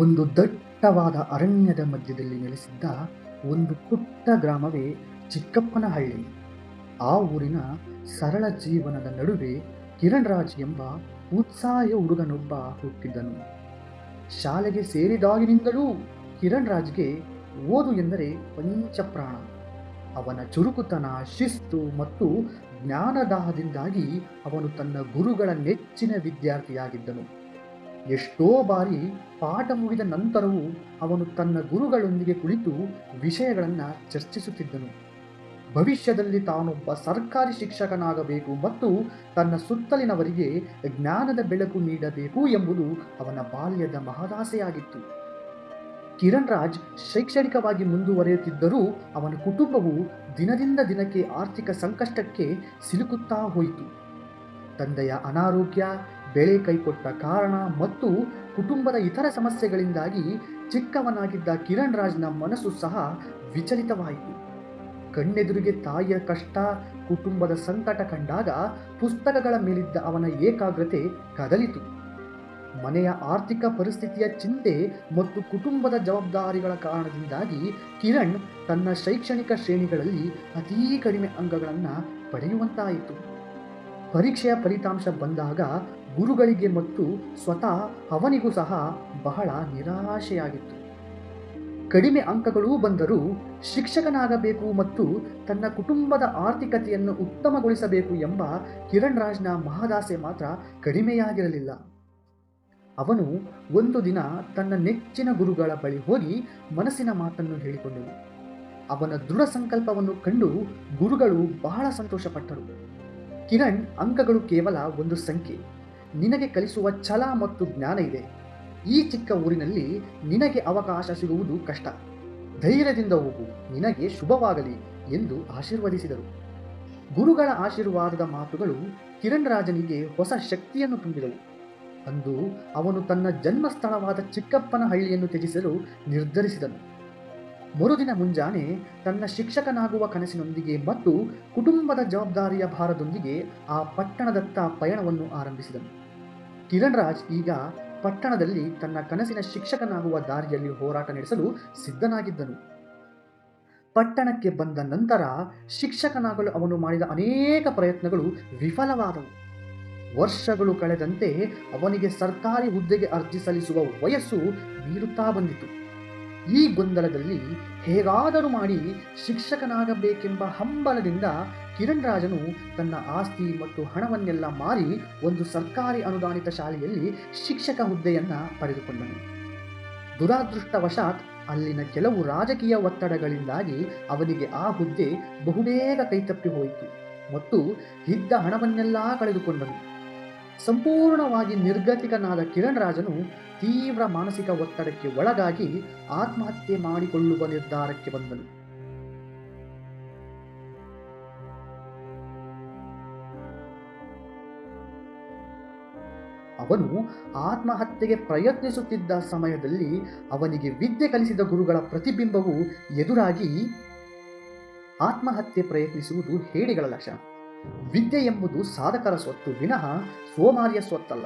ಒಂದು ದಟ್ಟವಾದ ಅರಣ್ಯದ ಮಧ್ಯದಲ್ಲಿ ನೆಲೆಸಿದ್ದ ಒಂದು ಪುಟ್ಟ ಗ್ರಾಮವೇ ಚಿಕ್ಕಪ್ಪನಹಳ್ಳಿ. ಆ ಊರಿನ ಸರಳ ಜೀವನದ ನಡುವೆ ಕಿರಣ್ ರಾಜ್ ಎಂಬ ಉತ್ಸಾಹ ಹುಡುಗನೊಬ್ಬ ಹುಟ್ಟಿದ್ದನು. ಶಾಲೆಗೆ ಸೇರಿದಾಗಿನಿಂದಲೂ ಕಿರಣ್ ರಾಜ್ಗೆ ಓದು ಎಂದರೆ ಪಂಚಪ್ರಾಣ. ಅವನ ಚುರುಕುತನ, ಶಿಸ್ತು ಮತ್ತು ಜ್ಞಾನದಾಹದಿಂದಾಗಿ ಅವನು ತನ್ನ ಗುರುಗಳ ನೆಚ್ಚಿನ ವಿದ್ಯಾರ್ಥಿಯಾಗಿದ್ದನು. ಎಷ್ಟೋ ಬಾರಿ ಪಾಠ ಮುಗಿದ ನಂತರವೂ ಅವನು ತನ್ನ ಗುರುಗಳೊಂದಿಗೆ ಕುಳಿತು ವಿಷಯಗಳನ್ನು ಚರ್ಚಿಸುತ್ತಿದ್ದನು. ಭವಿಷ್ಯದಲ್ಲಿ ತಾನೊಬ್ಬ ಸರ್ಕಾರಿ ಶಿಕ್ಷಕನಾಗಬೇಕು ಮತ್ತು ತನ್ನ ಸುತ್ತಲಿನವರಿಗೆ ಜ್ಞಾನದ ಬೆಳಕು ನೀಡಬೇಕು ಎಂಬುದು ಅವನ ಬಾಲ್ಯದ ಮಹದಾಸೆಯಾಗಿತ್ತು. ಕಿರಣ್ ರಾಜ್ ಶೈಕ್ಷಣಿಕವಾಗಿ ಮುಂದುವರೆಯುತ್ತಿದ್ದರೂ ಅವನ ಕುಟುಂಬವು ದಿನದಿಂದ ದಿನಕ್ಕೆ ಆರ್ಥಿಕ ಸಂಕಷ್ಟಕ್ಕೆ ಸಿಲುಕುತ್ತಾ ಹೋಯಿತು. ತಂದೆಯ ಅನಾರೋಗ್ಯ ಬೆಳೆ ಕೈಕೊಟ್ಟ ಕಾರಣ ಮತ್ತು ಕುಟುಂಬದ ಇತರ ಸಮಸ್ಯೆಗಳಿಂದಾಗಿ ಚಿಕ್ಕವನಾಗಿದ್ದ ಕಿರಣ್ ರಾಜ್ನ ಮನಸ್ಸು ಸಹ ವಿಚಲಿತವಾಯಿತು. ಕಣ್ಣೆದುರಿಗೆ ತಾಯಿಯ ಕಷ್ಟ, ಕುಟುಂಬದ ಸಂಕಟ ಕಂಡಾಗ ಪುಸ್ತಕಗಳ ಮೇಲಿದ್ದ ಅವನ ಏಕಾಗ್ರತೆ ಕದಲಿತು. ಮನೆಯ ಆರ್ಥಿಕ ಪರಿಸ್ಥಿತಿಯ ಚಿಂತೆ ಮತ್ತು ಕುಟುಂಬದ ಜವಾಬ್ದಾರಿಗಳ ಕಾರಣದಿಂದಾಗಿ ಕಿರಣ್ ತನ್ನ ಶೈಕ್ಷಣಿಕ ಶ್ರೇಣಿಗಳಲ್ಲಿ ಅತೀ ಕಡಿಮೆ ಅಂಕಗಳನ್ನು ಪಡೆಯುವಂತಾಯಿತು. ಪರೀಕ್ಷೆಯ ಫಲಿತಾಂಶ ಬಂದಾಗ ಗುರುಗಳಿಗೆ ಮತ್ತು ಸ್ವತಃ ಅವನಿಗೂ ಸಹ ಬಹಳ ನಿರಾಶೆಯಾಗಿತ್ತು. ಕಡಿಮೆ ಅಂಕಗಳೂ ಬಂದರೂ ಶಿಕ್ಷಕನಾಗಬೇಕು ಮತ್ತು ತನ್ನ ಕುಟುಂಬದ ಆರ್ಥಿಕತೆಯನ್ನು ಉತ್ತಮಗೊಳಿಸಬೇಕು ಎಂಬ ಕಿರಣ್ ರಾಜ್ನ ಮಹದಾಸೆ ಮಾತ್ರ ಕಡಿಮೆಯಾಗಿರಲಿಲ್ಲ. ಅವನು ಒಂದು ದಿನ ತನ್ನ ನೆಚ್ಚಿನ ಗುರುಗಳ ಬಳಿ ಹೋಗಿ ಮನಸ್ಸಿನ ಮಾತನ್ನು ಹೇಳಿಕೊಂಡನು. ಅವನ ದೃಢ ಸಂಕಲ್ಪವನ್ನು ಕಂಡು ಗುರುಗಳು ಬಹಳ ಸಂತೋಷಪಟ್ಟರು. ಕಿರಣ್ ಅಂಕಗಳು ಕೇವಲ ಒಂದು ಸಂಖ್ಯೆ. ನಿನಗೆ ಕಲಿಸುವ ಛಲ ಮತ್ತು ಜ್ಞಾನ ಇದೆ. ಈ ಚಿಕ್ಕ ಊರಿನಲ್ಲಿ ನಿನಗೆ ಅವಕಾಶ ಸಿಗುವುದು ಕಷ್ಟ. ಧೈರ್ಯದಿಂದ ಹೋಗು, ನಿನಗೆ ಶುಭವಾಗಲಿ ಎಂದು ಆಶೀರ್ವದಿಸಿದರು. ಗುರುಗಳ ಆಶೀರ್ವಾದದ ಮಾತುಗಳು ಕಿರಣ್ ರಾಜನಿಗೆ ಹೊಸ ಶಕ್ತಿಯನ್ನು ತುಂಬಿದವು. ಅಂದು ಅವನು ತನ್ನ ಜನ್ಮಸ್ಥಳವಾದ ಚಿಕ್ಕಪ್ಪನ ಹಳ್ಳಿಯನ್ನು ತ್ಯಜಿಸಲು ನಿರ್ಧರಿಸಿದನು. ಮರುದಿನ ಮುಂಜಾನೆ ತನ್ನ ಶಿಕ್ಷಕನಾಗುವ ಕನಸಿನೊಂದಿಗೆ ಮತ್ತು ಕುಟುಂಬದ ಜವಾಬ್ದಾರಿಯ ಭಾರದೊಂದಿಗೆ ಆ ಪಟ್ಟಣದತ್ತ ಪಯಣವನ್ನು ಆರಂಭಿಸಿದನು. ಕಿರಣ್ ರಾಜ್ ಈಗ ಪಟ್ಟಣದಲ್ಲಿ ತನ್ನ ಕನಸಿನ ಶಿಕ್ಷಕನಾಗುವ ದಾರಿಯಲ್ಲಿ ಹೋರಾಟ ನಡೆಸಲು ಸಿದ್ಧನಾಗಿದ್ದನು. ಪಟ್ಟಣಕ್ಕೆ ಬಂದ ನಂತರ ಶಿಕ್ಷಕನಾಗಲು ಅವನು ಮಾಡಿದ ಅನೇಕ ಪ್ರಯತ್ನಗಳು ವಿಫಲವಾದವು. ವರ್ಷಗಳು ಕಳೆದಂತೆ ಅವನಿಗೆ ಸರ್ಕಾರಿ ಹುದ್ದೆಗೆ ಅರ್ಜಿ ಸಲ್ಲಿಸುವ ವಯಸ್ಸು ಮೀರುತ್ತಾ ಬಂದಿತು. ಈ ಗೊಂದಲದಲ್ಲಿ ಹೇಗಾದರೂ ಮಾಡಿ ಶಿಕ್ಷಕನಾಗಬೇಕೆಂಬ ಹಂಬಲದಿಂದ ಕಿರಣ್ ರಾಜನು ತನ್ನ ಆಸ್ತಿ ಮತ್ತು ಹಣವನ್ನೆಲ್ಲ ಮಾರಿ ಒಂದು ಸರ್ಕಾರಿ ಅನುದಾನಿತ ಶಾಲೆಯಲ್ಲಿ ಶಿಕ್ಷಕ ಹುದ್ದೆಯನ್ನು ಪಡೆದುಕೊಂಡನು. ದುರಾದೃಷ್ಟವಶಾತ್ ಅಲ್ಲಿನ ಕೆಲವು ರಾಜಕೀಯ ಒತ್ತಡಗಳಿಂದಾಗಿ ಅವನಿಗೆ ಆ ಹುದ್ದೆ ಬಹುಬೇಗ ಕೈತಪ್ಪಿ ಹೋಯಿತು ಮತ್ತು ಇದ್ದ ಹಣವನ್ನೆಲ್ಲ ಕಳೆದುಕೊಂಡನು. ಸಂಪೂರ್ಣವಾಗಿ ನಿರ್ಗತಿಕನಾದ ಕಿರಣ್ ರಾಜನು ತೀವ್ರ ಮಾನಸಿಕ ಒತ್ತಡಕ್ಕೆ ಒಳಗಾಗಿ ಆತ್ಮಹತ್ಯೆ ಮಾಡಿಕೊಳ್ಳುವ ನಿರ್ಧಾರಕ್ಕೆ ಬಂದನು. ಅವನು ಆತ್ಮಹತ್ಯೆಗೆ ಪ್ರಯತ್ನಿಸುತ್ತಿದ್ದ ಸಮಯದಲ್ಲಿ ಅವನಿಗೆ ವಿದ್ಯೆ ಕಲಿಸಿದ ಗುರುಗಳ ಪ್ರತಿಬಿಂಬವು ಎದುರಾಗಿ ಆತ್ಮಹತ್ಯೆ ಪ್ರಯತ್ನಿಸುವುದು ಹೇಳಿಗಳ ಲಕ್ಷಣ. ವಿದ್ಯೆ ಎಂಬುದು ಸಾಧಕರ ಸ್ವತ್ತು, ವಿನಃ ಸೋಮಾರಿಯ ಸ್ವತ್ತಲ್ಲ.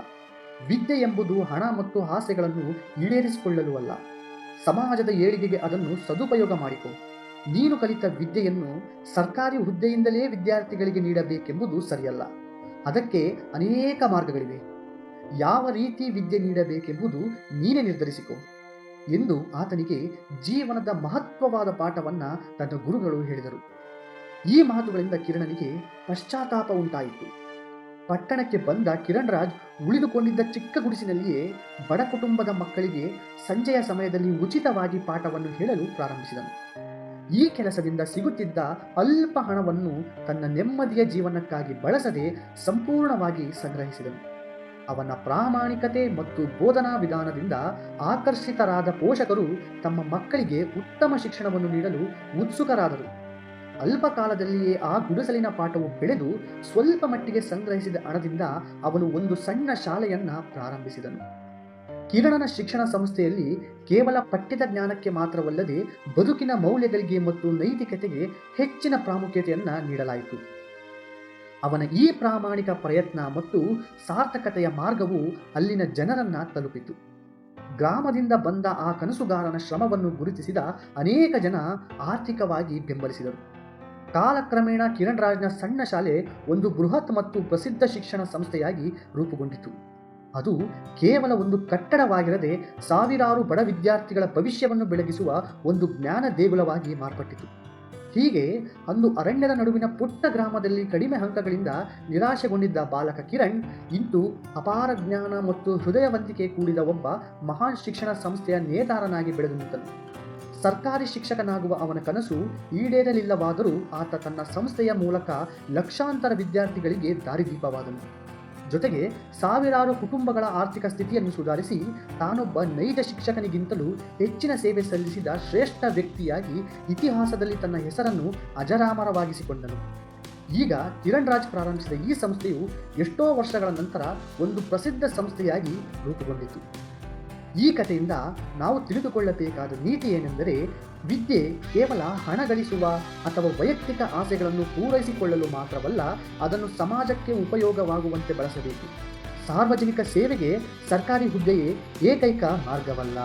ವಿದ್ಯೆ ಎಂಬುದು ಹಣ ಮತ್ತು ಆಸೆಗಳನ್ನು ಈಡೇರಿಸಿಕೊಳ್ಳಲು ಅಲ್ಲ ಸಮಾಜದ ಏಳಿಗೆಗೆ ಅದನ್ನು ಸದುಪಯೋಗ ಮಾಡಿಕೊ. ನೀನು ಕಲಿತ ವಿದ್ಯೆಯನ್ನು ಸರ್ಕಾರಿ ಹುದ್ದೆಯಿಂದಲೇ ವಿದ್ಯಾರ್ಥಿಗಳಿಗೆ ನೀಡಬೇಕೆಂಬುದು ಸರಿಯಲ್ಲ. ಅದಕ್ಕೆ ಅನೇಕ ಮಾರ್ಗಗಳಿವೆ. ಯಾವ ರೀತಿ ವಿದ್ಯೆ ನೀಡಬೇಕೆಂಬುದು ನೀನೇ ನಿರ್ಧರಿಸಿಕೊ ಎಂದು ಆತನಿಗೆ ಜೀವನದ ಮಹತ್ವವಾದ ಪಾಠವನ್ನ ತನ್ನ ಗುರುಗಳು ಹೇಳಿದರು. ಈ ಮಾತುಗಳಿಂದ ಕಿರಣನಿಗೆ ಪಶ್ಚಾತ್ತಾಪ ಉಂಟಾಯಿತು. ಪಟ್ಟಣಕ್ಕೆ ಬಂದ ಕಿರಣ್ ರಾಜ್ ಉಳಿದುಕೊಂಡಿದ್ದ ಚಿಕ್ಕ ಗುಡಿಸಿನಲ್ಲಿಯೇ ಬಡ ಕುಟುಂಬದ ಮಕ್ಕಳಿಗೆ ಸಂಜೆಯ ಸಮಯದಲ್ಲಿ ಉಚಿತವಾಗಿ ಪಾಠವನ್ನು ಹೇಳಲು ಪ್ರಾರಂಭಿಸಿದನು. ಈ ಕೆಲಸದಿಂದ ಸಿಗುತ್ತಿದ್ದ ಅಲ್ಪ ಹಣವನ್ನು ತನ್ನ ನೆಮ್ಮದಿಯ ಜೀವನಕ್ಕಾಗಿ ಬಳಸದೆ ಸಂಪೂರ್ಣವಾಗಿ ಸಂಗ್ರಹಿಸಿದನು. ಅವನ ಪ್ರಾಮಾಣಿಕತೆ ಮತ್ತು ಬೋಧನಾ ವಿಧಾನದಿಂದ ಆಕರ್ಷಿತರಾದ ಪೋಷಕರು ತಮ್ಮ ಮಕ್ಕಳಿಗೆ ಉತ್ತಮ ಶಿಕ್ಷಣವನ್ನು ನೀಡಲು ಉತ್ಸುಕರಾದರು. ಅಲ್ಪ ಕಾಲದಲ್ಲಿಯೇ ಆ ಗುಡಿಸಲಿನ ಪಾಠವು ಬೆಳೆದು ಸ್ವಲ್ಪ ಮಟ್ಟಿಗೆ ಸಂಗ್ರಹಿಸಿದ ಹಣದಿಂದ ಅವನು ಒಂದು ಸಣ್ಣ ಶಾಲೆಯನ್ನ ಪ್ರಾರಂಭಿಸಿದನು. ಕಿರಣನ ಶಿಕ್ಷಣ ಸಂಸ್ಥೆಯಲ್ಲಿ ಕೇವಲ ಪಠ್ಯದ ಜ್ಞಾನಕ್ಕೆ ಮಾತ್ರವಲ್ಲದೆ ಬದುಕಿನ ಮೌಲ್ಯಗಳಿಗೆ ಮತ್ತು ನೈತಿಕತೆಗೆ ಹೆಚ್ಚಿನ ಪ್ರಾಮುಖ್ಯತೆಯನ್ನ ನೀಡಲಾಯಿತು. ಅವನ ಈ ಪ್ರಾಮಾಣಿಕ ಪ್ರಯತ್ನ ಮತ್ತು ಸಾರ್ಥಕತೆಯ ಮಾರ್ಗವು ಅಲ್ಲಿನ ಜನರನ್ನ ತಲುಪಿತು. ಗ್ರಾಮದಿಂದ ಬಂದ ಆ ಕನಸುಗಾರನ ಶ್ರಮವನ್ನು ಗುರುತಿಸಿದ ಅನೇಕ ಜನ ಆರ್ಥಿಕವಾಗಿ ಬೆಂಬಲಿಸಿದರು. ಕಾಲಕ್ರಮೇಣ ಕಿರಣ್ ರಾಜ್ನ ಸಣ್ಣ ಶಾಲೆ ಒಂದು ಬೃಹತ್ ಮತ್ತು ಪ್ರಸಿದ್ಧ ಶಿಕ್ಷಣ ಸಂಸ್ಥೆಯಾಗಿ ರೂಪುಗೊಂಡಿತು. ಅದು ಕೇವಲ ಒಂದು ಕಟ್ಟಡವಾಗಿರದೆ ಸಾವಿರಾರು ಬಡ ವಿದ್ಯಾರ್ಥಿಗಳ ಭವಿಷ್ಯವನ್ನು ಬೆಳಗಿಸುವ ಒಂದು ಜ್ಞಾನ ದೇಗುಲವಾಗಿ ಮಾರ್ಪಟ್ಟಿತು. ಹೀಗೆ ಅಂದು ಅರಣ್ಯದ ನಡುವಿನ ಪುಟ್ಟ ಗ್ರಾಮದಲ್ಲಿ ಕಡಿಮೆ ಅಂಕಗಳಿಂದ ನಿರಾಶೆಗೊಂಡಿದ್ದ ಬಾಲಕ ಕಿರಣ್, ಇಂದು ಅಪಾರ ಜ್ಞಾನ ಮತ್ತು ಹೃದಯವಂತಿಕೆ ಕೂಡಿದ ಒಬ್ಬ ಮಹಾನ್ ಶಿಕ್ಷಣ ಸಂಸ್ಥೆಯ ನೇತಾರನಾಗಿ ಬೆಳೆದು ನಿಂತನು. ಸರ್ಕಾರಿ ಶಿಕ್ಷಕನಾಗುವ ಅವನ ಕನಸು ಈಡೇರಲಿಲ್ಲವಾದರೂ ಆತ ತನ್ನ ಸಂಸ್ಥೆಯ ಮೂಲಕ ಲಕ್ಷಾಂತರ ವಿದ್ಯಾರ್ಥಿಗಳಿಗೆ ದಾರಿದೀಪವಾದನು. ಜೊತೆಗೆ ಸಾವಿರಾರು ಕುಟುಂಬಗಳ ಆರ್ಥಿಕ ಸ್ಥಿತಿಯನ್ನು ಸುಧಾರಿಸಿ ತಾನೊಬ್ಬ ನೈಜ ಶಿಕ್ಷಕನಿಗಿಂತಲೂ ಹೆಚ್ಚಿನ ಸೇವೆ ಸಲ್ಲಿಸಿದ ಶ್ರೇಷ್ಠ ವ್ಯಕ್ತಿಯಾಗಿ ಇತಿಹಾಸದಲ್ಲಿ ತನ್ನ ಹೆಸರನ್ನು ಅಜರಾಮರವಾಗಿಸಿಕೊಂಡನು. ಈಗ ಕಿರಣ್ ರಾಜ್ ಪ್ರಾರಂಭಿಸಿದ ಈ ಸಂಸ್ಥೆಯು ಎಷ್ಟೋ ವರ್ಷಗಳ ನಂತರ ಒಂದು ಪ್ರಸಿದ್ಧ ಸಂಸ್ಥೆಯಾಗಿ ರೂಪುಗೊಂಡಿತು. ಈ ಕಥೆಯಿಂದ ನಾವು ತಿಳಿದುಕೊಳ್ಳಬೇಕಾದ ನೀತಿ ಏನೆಂದರೆ ವಿದ್ಯೆ ಕೇವಲ ಹಣ ಗಳಿಸುವ ಅಥವಾ ವೈಯಕ್ತಿಕ ಆಸೆಗಳನ್ನು ಪೂರೈಸಿಕೊಳ್ಳಲು ಮಾತ್ರವಲ್ಲ, ಅದನ್ನು ಸಮಾಜಕ್ಕೆ ಉಪಯೋಗವಾಗುವಂತೆ ಬಳಸಬೇಕು. ಸಾರ್ವಜನಿಕ ಸೇವೆಗೆ ಸರ್ಕಾರಿ ಹುದ್ದೆಯೇ ಏಕೈಕ ಮಾರ್ಗವಲ್ಲ.